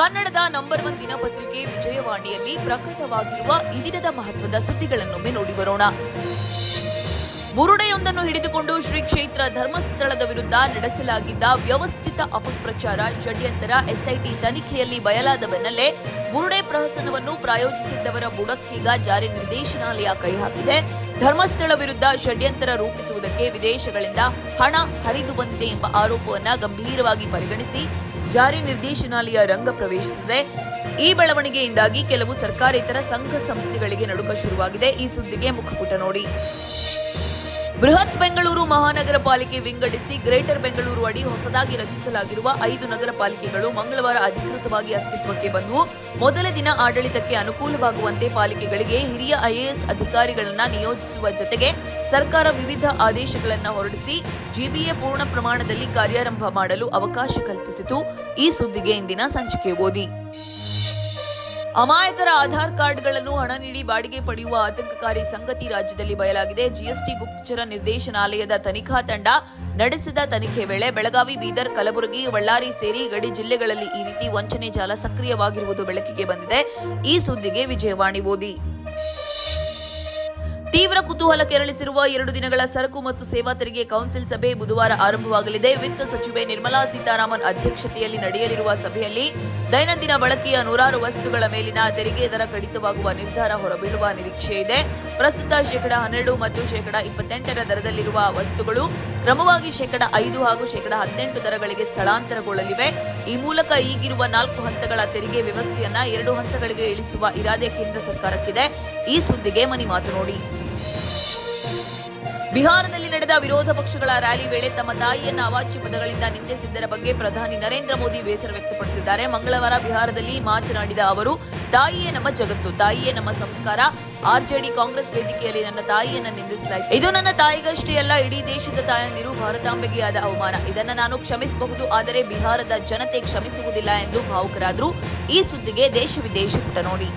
ಕನ್ನಡದ number one ದಿನಪತ್ರಿಕೆ ವಿಜಯವಾಣಿಯಲ್ಲಿ ಪ್ರಕಟವಾಗಿರುವ ಈ ದಿನದ ಮಹತ್ವದ ಸುದ್ದಿಗಳನ್ನೊಮ್ಮೆ ನೋಡಿ ಬರೋಣ. ಬುರುಡೆಯೊಂದನ್ನು ಹಿಡಿದುಕೊಂಡು ಶ್ರೀ ಕ್ಷೇತ್ರ ಧರ್ಮಸ್ಥಳದ ವಿರುದ್ಧ ನಡೆಸಲಾಗಿದ್ದ ವ್ಯವಸ್ಥಿತ ಅಪಪ್ರಚಾರ, ಷಡ್ಯಂತರ, ಎಸ್ಐಟಿ ತನಿಖೆಯಲ್ಲಿ ಬಯಲಾದ ಬೆನ್ನಲ್ಲೇ ಬುರುಡೆ ಪ್ರಹಸನವನ್ನು ಪ್ರಾಯೋಜಿಸಿದ್ದವರ ಬುಡಕ್ಕೀಗ ಜಾರಿ ನಿರ್ದೇಶನಾಲಯ ಕೈಹಾಕಿದೆ ಧರ್ಮಸ್ಥಳ ವಿರುದ್ಧ ಷಡ್ಯಂತರ ರೂಪಿಸುವುದಕ್ಕೆ ವಿದೇಶಗಳಿಂದ ಹಣ ಹರಿದು ಬಂದಿದೆ ಎಂಬ ಆರೋಪವನ್ನು ಗಂಭೀರವಾಗಿ ಪರಿಗಣಿಸಿ ಜಾರಿ ನಿರ್ದೇಶನಾಲಯ ರಂಗ ಪ್ರವೇಶಿಸಿದೆ. ಈ ಬೆಳವಣಿಗೆಯಿಂದಾಗಿ ಕೆಲವು ಸರ್ಕಾರೇತರ ಸಂಘ ಸಂಸ್ಥೆಗಳಿಗೆ ನಡುಕ ಶುರುವಾಗಿದೆ. ಈ ಸುದ್ದಿಗೆ ಮುಖಪುಟ ನೋಡಿ. ಬೃಹತ್ ಬೆಂಗಳೂರು ಮಹಾನಗರ ಪಾಲಿಕೆ ವಿಂಗಡಿಸಿ ಗ್ರೇಟರ್ ಬೆಂಗಳೂರು ಅಡಿ ಹೊಸದಾಗಿ ರಚಿಸಲಾಗಿರುವ ಐದು ನಗರ ಪಾಲಿಕೆಗಳು ಮಂಗಳವಾರ ಅಧಿಕೃತವಾಗಿ ಅಸ್ತಿತ್ವಕ್ಕೆ ಬಂದವು ಮೊದಲ ದಿನ ಆಡಳಿತಕ್ಕೆ ಅನುಕೂಲವಾಗುವಂತೆ ಪಾಲಿಕೆಗಳಿಗೆ ಹಿರಿಯ ಐಎಎಸ್ ಅಧಿಕಾರಿಗಳನ್ನು ನಿಯೋಜಿಸುವ ಜೊತೆಗೆ ಸರ್ಕಾರ ವಿವಿಧ ಆದೇಶಗಳನ್ನು ಹೊರಡಿಸಿ ಜಿಬಿಎ ಪೂರ್ಣ ಪ್ರಮಾಣದಲ್ಲಿ ಕಾರ್ಯಾರಂಭ ಮಾಡಲು ಅವಕಾಶ ಕಲ್ಪಿಸಿತು. ಈ ಸುದ್ದಿಗೆ ಇಂದಿನ ಸಂಚಿಕೆ ಓದಿ. ಅಮಾಯಕರ ಆಧಾರ್ ಕಾರ್ಡ್ಗಳನ್ನು ಹಣ ನೀಡಿ ಬಾಡಿಗೆ ಪಡೆಯುವ ಆತಂಕಕಾರಿ ಸಂಗತಿ ರಾಜ್ಯದಲ್ಲಿ ಬಯಲಾಗಿದೆ. ಜಿಎಸ್ಟಿ ಗುಪ್ತಚರ ನಿರ್ದೇಶನಾಲಯದ ತನಿಖಾ ತಂಡ ನಡೆಸಿದ ತನಿಖೆ ವೇಳೆ ಬೆಳಗಾವಿ, ಬೀದರ್, ಕಲಬುರಗಿ, ಬಳ್ಳಾರಿ ಸೇರಿ ಗಡಿ ಜಿಲ್ಲೆಗಳಲ್ಲಿ ಈ ರೀತಿ ವಂಚನೆ ಜಾಲ ಸಕ್ರಿಯವಾಗಿರುವುದು ಬೆಳಕಿಗೆ ಬಂದಿದೆ. ಈ ಸುದ್ದಿಗೆ ವಿಜಯವಾಣಿ ಓದಿ. ತೀವ್ರ ಕುತೂಹಲ ಕೆರಳಿಸಿರುವ ಎರಡು ದಿನಗಳ ಸರಕು ಮತ್ತು ಸೇವಾ ತೆರಿಗೆ ಕೌನ್ಸಿಲ್ ಸಭೆ ಬುಧವಾರ ಆರಂಭವಾಗಲಿದೆ. ವಿತ್ತ ಸಚಿವೆ ನಿರ್ಮಲಾ ಸೀತಾರಾಮನ್ ಅಧ್ಯಕ್ಷತೆಯಲ್ಲಿ ನಡೆಯಲಿರುವ ಸಭೆಯಲ್ಲಿ ದೈನಂದಿನ ಬಳಕೆಯ ನೂರಾರು ವಸ್ತುಗಳ ಮೇಲಿನ ತೆರಿಗೆ ದರ ಕಡಿತವಾಗುವ ನಿರ್ಧಾರ ಹೊರಬೀಳುವ ನಿರೀಕ್ಷೆ ಇದೆ. ಪ್ರಸ್ತುತ ಶೇಕಡ ಹನ್ನೆರಡು ಮತ್ತು ಶೇಕಡ ಇಪ್ಪತ್ತೆಂಟರ ದರದಲ್ಲಿರುವ ವಸ್ತುಗಳು ಕ್ರಮವಾಗಿ ಶೇಕಡ ಐದು ಹಾಗೂ ಶೇಕಡ ಹದಿನೆಂಟು ದರಗಳಿಗೆ ಸ್ಥಳಾಂತರಗೊಳ್ಳಲಿವೆ. ಈ ಮೂಲಕ ಈಗಿರುವ ನಾಲ್ಕು ಹಂತಗಳ ತೆರಿಗೆ ವ್ಯವಸ್ಥೆಯನ್ನ ಎರಡು ಹಂತಗಳಿಗೆ ಇಳಿಸುವ ಇರಾದೆ ಕೇಂದ್ರ ಸರ್ಕಾರಕ್ಕಿದೆ. ಈ ಸುದ್ದಿಗೆ ಮನಿ ಮಾತು ನೋಡಿ. ಬಿಹಾರದಲ್ಲಿ ನಡೆದ ವಿರೋಧ ಪಕ್ಷಗಳ ರ್ಯಾಲಿ ವೇಳೆ ತಮ್ಮ ತಾಯಿಯನ್ನು ಅವಾಚ್ಯ ಪದಗಳಿಂದ ನಿಂದಿಸಿದ್ದರ ಬಗ್ಗೆ ಪ್ರಧಾನಿ ನರೇಂದ್ರ ಮೋದಿ ಬೇಸರ ವ್ಯಕ್ತಪಡಿಸಿದ್ದಾರೆ. ಮಂಗಳವಾರ ಬಿಹಾರದಲ್ಲಿ ಮಾತನಾಡಿದ ಅವರು, ತಾಯಿಯೇ ನಮ್ಮ ಜಗತ್ತು, ತಾಯಿಯೇ ನಮ್ಮ ಸಂಸ್ಕಾರ. ಆರ್ಜೆಡಿ ಕಾಂಗ್ರೆಸ್ ವೇದಿಕೆಯಲ್ಲಿ ನನ್ನ ತಾಯಿಯನ್ನು ನಿಂದಿಸಲಾಯಿತು. ಇದು ನನ್ನ ತಾಯಿಗಷ್ಟೇ ಅಲ್ಲ, ಇಡೀ ದೇಶದ ತಾಯಂದಿರು ಭಾರತಾಂಬೆಗೆಯಾದ ಅವಮಾನ. ಇದನ್ನು ನಾನು ಕ್ಷಮಿಸಬಹುದು, ಆದರೆ ಬಿಹಾರದ ಜನತೆ ಕ್ಷಮಿಸುವುದಿಲ್ಲ ಎಂದು ಭಾವುಕರಾದರು. ಈ ಸುದ್ದಿಗೆ ದೇಶ ವಿದೇಶ ಪುಟ ನೋಡಿ.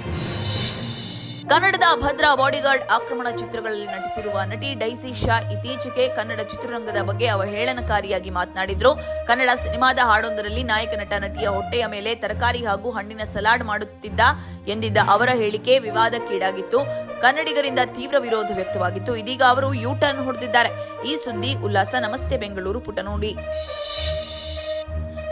ಕನ್ನಡದ ಭದ್ರ ಬಾಡಿಗಾರ್ಡ್ ಆಕ್ರಮಣ ಚಿತ್ರಗಳಲ್ಲಿ ನಟಿಸಿರುವ ನಟಿ ಡೈಸಿ ಶಾ ಇತ್ತೀಚೆಗೆ ಕನ್ನಡ ಚಿತ್ರರಂಗದ ಬಗ್ಗೆ ಅವಹೇಳನಕಾರಿಯಾಗಿ ಮಾತನಾಡಿದ್ರು. ಕನ್ನಡ ಸಿನಿಮಾದ ಹಾಡೊಂದರಲ್ಲಿ ನಾಯಕ ನಟ ನಟಿಯ ಹೊಟ್ಟೆಯ ಮೇಲೆ ತರಕಾರಿ ಹಾಗೂ ಹಣ್ಣಿನ ಸಲಾಡ್ ಮಾಡುತ್ತಿದ್ದ ಎಂದಿದ್ದ ಅವರ ಹೇಳಿಕೆ ವಿವಾದಕ್ಕೀಡಾಗಿತ್ತು. ಕನ್ನಡಿಗರಿಂದ ತೀವ್ರ ವಿರೋಧ ವ್ಯಕ್ತವಾಗಿತ್ತು. ಇದೀಗ ಅವರು ಯೂ ಟರ್ನ್ ಹೊಡೆದಿದ್ದಾರೆ. ಈ ಸುದ್ದಿ ಉಲ್ಲಾಸ. ನಮಸ್ತೆ, ಬೆಂಗಳೂರು ಪುಟ ನೋಡಿ